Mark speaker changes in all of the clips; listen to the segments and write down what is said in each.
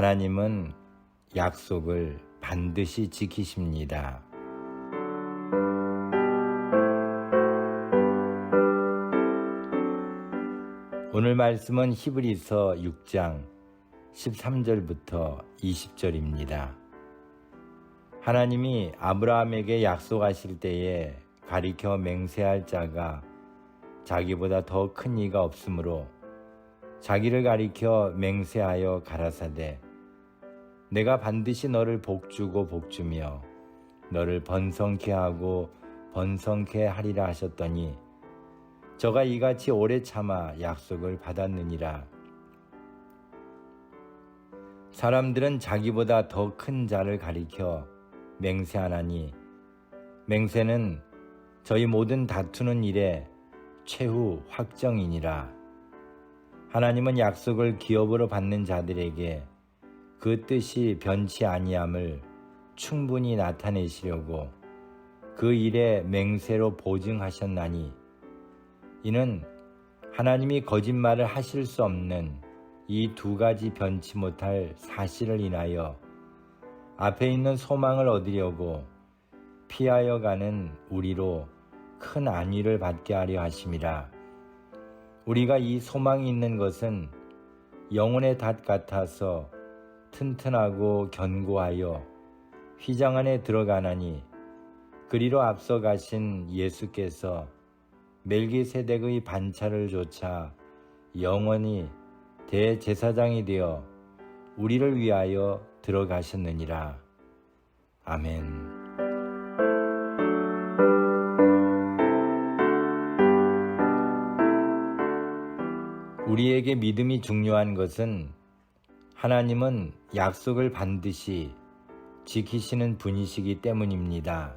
Speaker 1: 하나님은 약속을 반드시 지키십니다. 오늘 말씀은 히브리서 6장 13절부터 20절입니다. 하나님이 아브라함에게 약속하실 때에 가리켜 맹세할 자가 자기보다 더 큰 이가 없으므로 자기를 가리켜 맹세하여 가라사대 내가 반드시 너를 복주고 복주며 너를 번성케 하고 번성케 하리라 하셨더니 저가 이같이 오래 참아 약속을 받았느니라 사람들은 자기보다 더 큰 자를 가리켜 맹세하나니 맹세는 저희 모든 다투는 일에 최후 확정이니라. 하나님은 약속을 기업으로 받는 자들에게 그 뜻이 변치 아니함을 충분히 나타내시려고 그 일에 맹세로 보증하셨나니 이는 하나님이 거짓말을 하실 수 없는 이 두 가지 변치 못할 사실을 인하여 앞에 있는 소망을 얻으려고 피하여 가는 우리로 큰 안위를 받게 하려 하심이라. 우리가 이 소망이 있는 것은 영혼의 닷 같아서 튼튼하고 견고하여 휘장 안에 들어가나니 그리로 앞서 가신 예수께서 멜기세덱의 반차를 조차 영원히 대제사장이 되어 우리를 위하여 들어가셨느니라. 아멘. 우리에게 믿음이 중요한 것은 하나님은 약속을 반드시 지키시는 분이시기 때문입니다.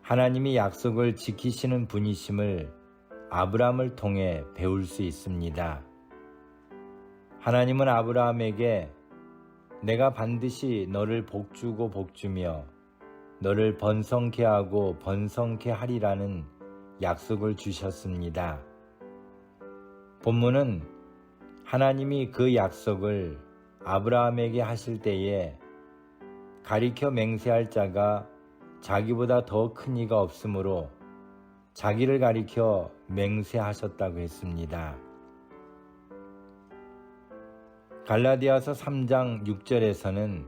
Speaker 1: 하나님이 약속을 지키시는 분이심을 아브라함을 통해 배울 수 있습니다. 하나님은 아브라함에게 내가 반드시 너를 복주고 복주며 너를 번성케 하고 번성케 하리라는 약속을 주셨습니다. 본문은 하나님이 그 약속을 아브라함에게 하실 때에 가리켜 맹세할 자가 자기보다 더 큰 이가 없으므로 자기를 가리켜 맹세하셨다고 했습니다. 갈라디아서 3장 6절에서는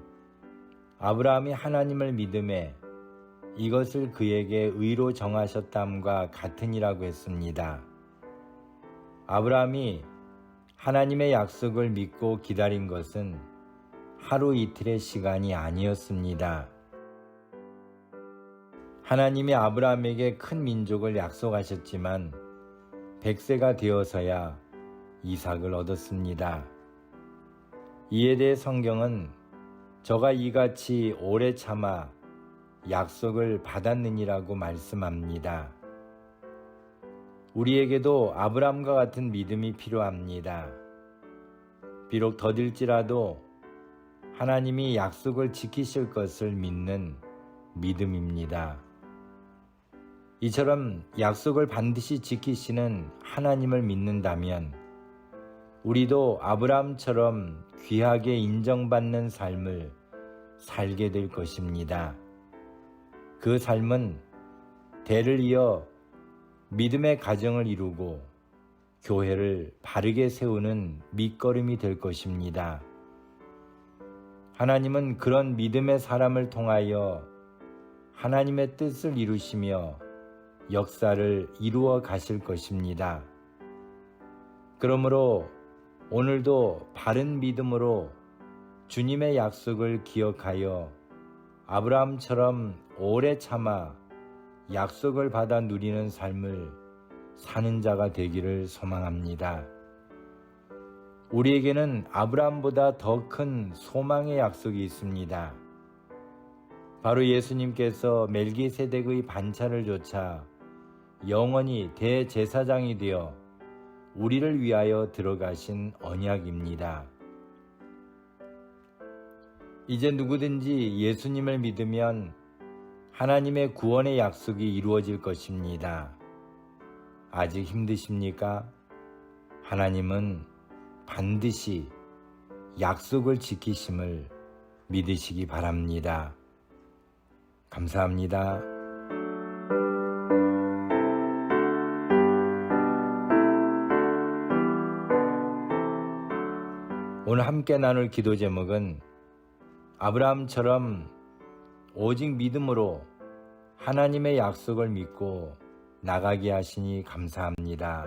Speaker 1: 아브라함이 하나님을 믿음에 이것을 그에게 의로 정하셨담과 같으니라고 했습니다. 아브라함이 하나님의 약속을 믿고 기다린 것은 하루 이틀의 시간이 아니었습니다. 하나님이 아브라함에게 큰 민족을 약속하셨지만 백세가 되어서야 이삭을 얻었습니다. 이에 대해 성경은 저가 이같이 오래 참아 약속을 받았느니라고 말씀합니다. 우리에게도 아브람과 같은 믿음이 필요합니다. 비록 더딜지라도 하나님이 약속을 지키실 것을 믿는 믿음입니다. 이처럼 약속을 반드시 지키시는 하나님을 믿는다면 우리도 아브라함처럼 귀하게 인정받는 삶을 살게 될 것입니다. 그 삶은 대를 이어 믿음의 가정을 이루고 교회를 바르게 세우는 밑거름이 될 것입니다. 하나님은 그런 믿음의 사람을 통하여 하나님의 뜻을 이루시며 역사를 이루어 가실 것입니다. 그러므로 오늘도 바른 믿음으로 주님의 약속을 기억하여 아브라함처럼 오래 참아 약속을 받아 누리는 삶을 사는 자가 되기를 소망합니다. 우리에게는 아브라함보다 더 큰 소망의 약속이 있습니다. 바로 예수님께서 멜기세덱의 반차를 조차 영원히 대제사장이 되어 우리를 위하여 들어가신 언약입니다. 이제 누구든지 예수님을 믿으면 하나님의 구원의 약속이 이루어질 것입니다. 아직 힘드십니까? 하나님은 반드시 약속을 지키심을 믿으시기 바랍니다. 감사합니다. 오늘 함께 나눌 기도 제목은 아브라함처럼 오직 믿음으로 하나님의 약속을 믿고 나가게 하시니 감사합니다.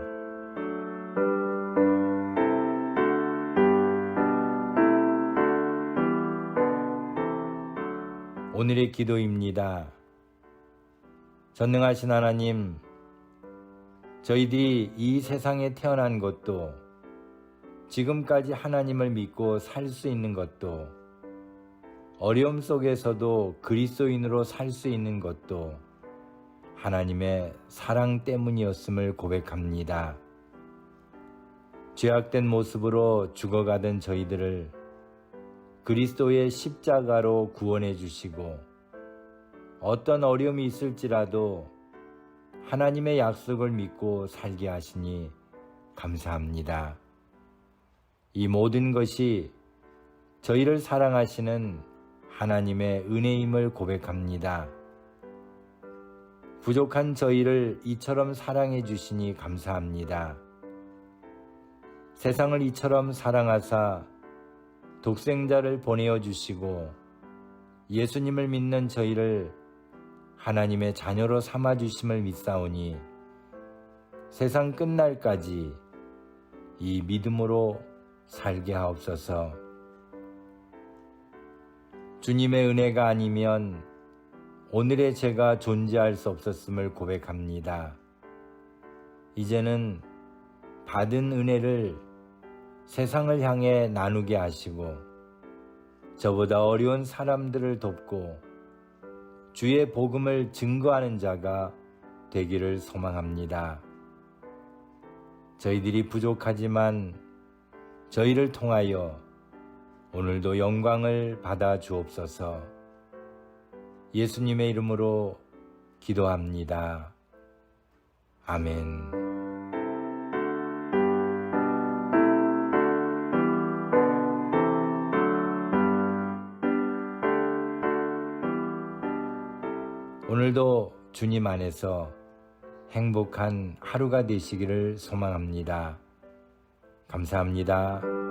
Speaker 1: 오늘의 기도입니다. 전능하신 하나님, 저희들이 이 세상에 태어난 것도 지금까지 하나님을 믿고 살 수 있는 것도 어려움 속에서도 그리스도인으로 살 수 있는 것도 하나님의 사랑 때문이었음을 고백합니다. 죄악된 모습으로 죽어가던 저희들을 그리스도의 십자가로 구원해 주시고 어떤 어려움이 있을지라도 하나님의 약속을 믿고 살게 하시니 감사합니다. 이 모든 것이 저희를 사랑하시는 하나님의 은혜임을 고백합니다. 부족한 저희를 이처럼 사랑해 주시니 감사합니다. 세상을 이처럼 사랑하사 독생자를 보내어 주시고 예수님을 믿는 저희를 하나님의 자녀로 삼아 주심을 믿사오니 세상 끝날까지 이 믿음으로 살게 하옵소서. 주님의 은혜가 아니면 오늘의 제가 존재할 수 없었음을 고백합니다. 이제는 받은 은혜를 세상을 향해 나누게 하시고 저보다 어려운 사람들을 돕고 주의 복음을 증거하는 자가 되기를 소망합니다. 저희들이 부족하지만 저희를 통하여 오늘도 영광을 받아 주옵소서 예수님의 이름으로 기도합니다. 아멘. 오늘도 주님 안에서 행복한 하루가 되시기를 소망합니다. 감사합니다.